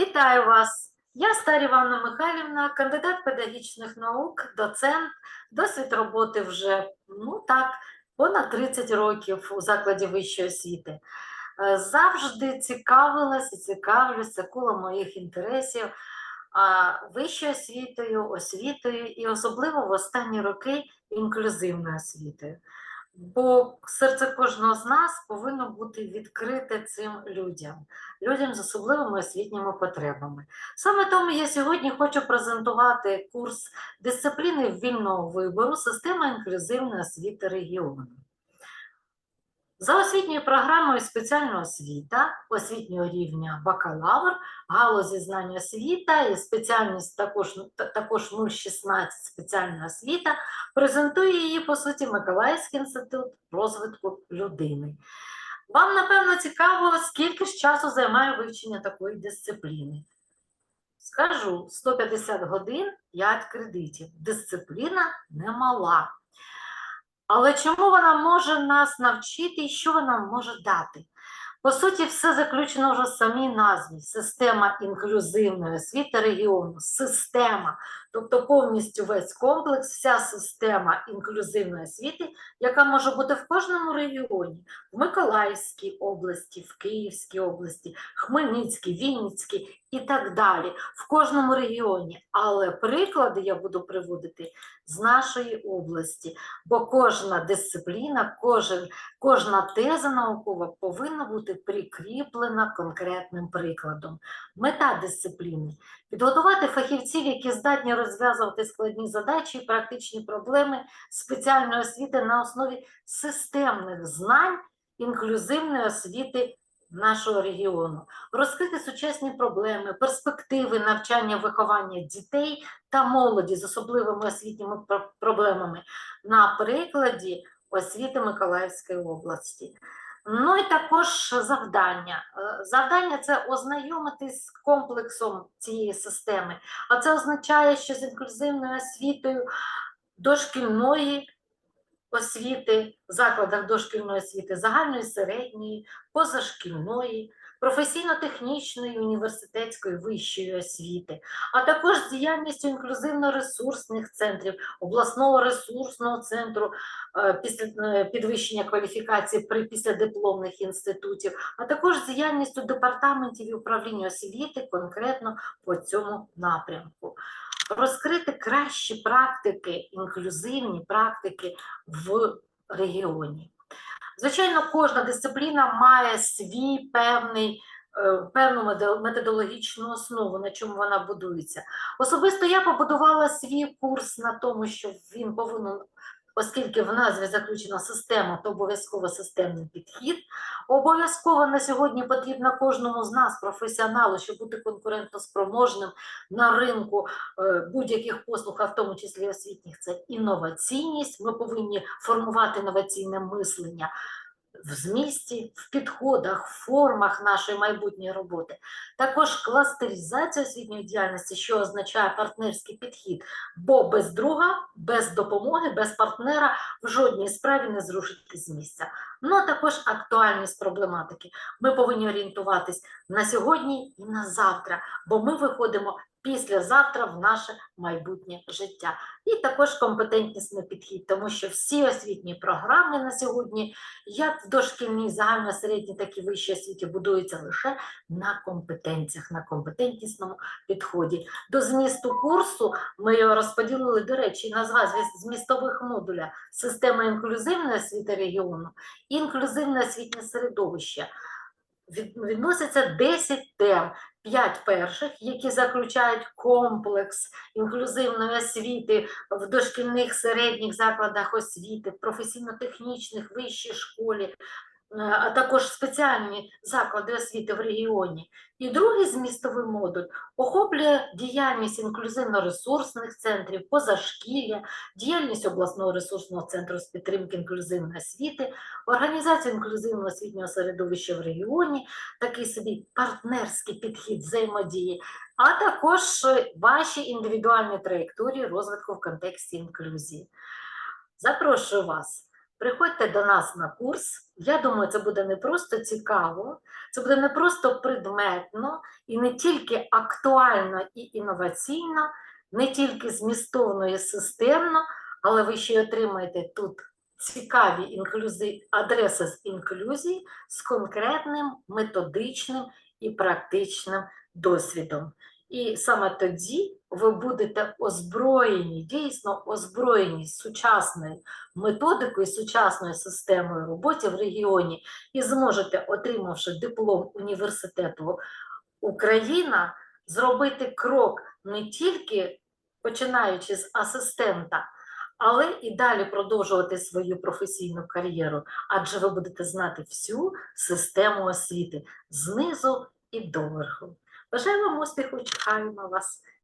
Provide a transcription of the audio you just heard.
Вітаю вас! Я Старі Іванна Михайлівна, кандидат педагогічних наук, доцент, досвід роботи вже ну так, понад 30 років у закладі вищої освіти. Е, Завжди цікавилась і цікавлюся коло моїх інтересів вищою освітою, освітою і особливо в останні роки інклюзивною освітою. Бо серце кожного з нас повинно бути відкрите цим людям, людям з особливими освітніми потребами. Саме тому я сьогодні хочу презентувати курс дисципліни вільного вибору система інклюзивної освіти регіону. За освітньою програмою спеціальна освіта освітнього рівня бакалавр, галузі знань освіта і спеціальність також, та- також 016 спеціальна освіта презентує її, по суті, Миколаївський інститут розвитку людини. Вам, напевно, цікаво, скільки ж часу займає вивчення такої дисципліни. Скажу, 150 годин, 5 кредитів. Дисципліна немала. Але чому вона може нас навчити і що вона може дати? По суті, все заключено вже в самій назві. Система інклюзивної освіти регіону, система, тобто повністю весь комплекс, вся система інклюзивної освіти, яка може бути в кожному регіоні, в Миколаївській області, в Київській області, Хмельницькій, Вінницькій і так далі, в кожному регіоні. Але приклади я буду приводити з нашої області, бо кожна дисципліна, кожен Кожна теза наукова повинна бути прикріплена конкретним прикладом. Мета дисципліни підготувати фахівців, які здатні розв'язувати складні задачі і практичні проблеми спеціальної освіти на основі системних знань інклюзивної освіти нашого регіону, розкрити сучасні проблеми, перспективи навчання виховання дітей та молоді з особливими освітніми проблемами на прикладі освіти Миколаївської області. Ну і також завдання. Е, Завдання це ознайомитись з комплексом цієї системи, а це означає, що з інклюзивною освітою дошкільної освіти, закладах дошкільної освіти, загальної середньої, позашкільної, професійно-технічної, університетської вищої освіти, а також з діяльністю інклюзивно-ресурсних центрів, обласного ресурсного центру е, після е, підвищення кваліфікації при післядипломних інститутів, а також з діяльністю департаментів і управління освіти конкретно по цьому напрямку. Розкрити кращі практики, інклюзивні практики в регіоні. Звичайно, кожна дисципліна має свій певний. е, Певну методологічну основу, на чому вона будується. Особисто я побудувала свій курс на тому, що він повинен, оскільки в назві заключена система, то обов'язково системний підхід. Обов'язково на сьогодні потрібно кожному з нас, професіоналу, щоб бути конкурентоспроможним на ринку е, будь-яких послуг, а в тому числі освітніх, це інноваційність. Ми повинні формувати інноваційне мислення в змісті, в підходах, в формах нашої майбутньої роботи. Також кластеризація освітньої діяльності, що означає партнерський підхід, бо без друга, без допомоги, без партнера в жодній справі не зрушити з місця. Ну а також актуальність проблематики. Ми повинні орієнтуватись на сьогодні і на завтра, бо ми виходимо післязавтра в наше майбутнє життя. І також компетентнісний підхід, тому що всі освітні програми на сьогодні, як в дошкільній, загальносередній, так і вищій освіті, будуються лише на компетенціях, на компетентнісному підході. До змісту курсу ми його розподілили, до речі, назва зміс- змістових модуля система інклюзивної освіти регіону інклюзивне освітнє середовище. Від- Відноситься 10 тем, 5 перших, які заключають комплекс інклюзивної освіти в дошкільних середніх закладах освіти, професійно-технічних вищій школі, а також спеціальні заклади освіти в регіоні. І другий змістовий модуль охоплює діяльність інклюзивно-ресурсних центрів, позашкілля, діяльність обласного ресурсного центру з підтримки інклюзивної освіти, організацію інклюзивного освітнього середовища в регіоні, такий собі партнерський підхід взаємодії, а також е, ваші індивідуальні траєкторії розвитку в контексті інклюзії. Запрошую вас Приходьте до нас на курс. Я думаю, це буде не просто цікаво, це буде не просто предметно і не тільки актуально і інноваційно, не тільки змістовно і системно, але ви ще й отримаєте тут цікаві інклюзі... адреси з інклюзії з конкретним методичним і практичним досвідом. І саме тоді ви будете озброєні, дійсно озброєні сучасною методикою, сучасною системою роботи в регіоні і зможете, отримавши диплом університету Україна, зробити крок не тільки починаючи з асистента, але і далі продовжувати свою професійну кар'єру, адже ви будете знати всю систему освіти знизу і доверху. Бажаю вам успіху, чекаємо вас.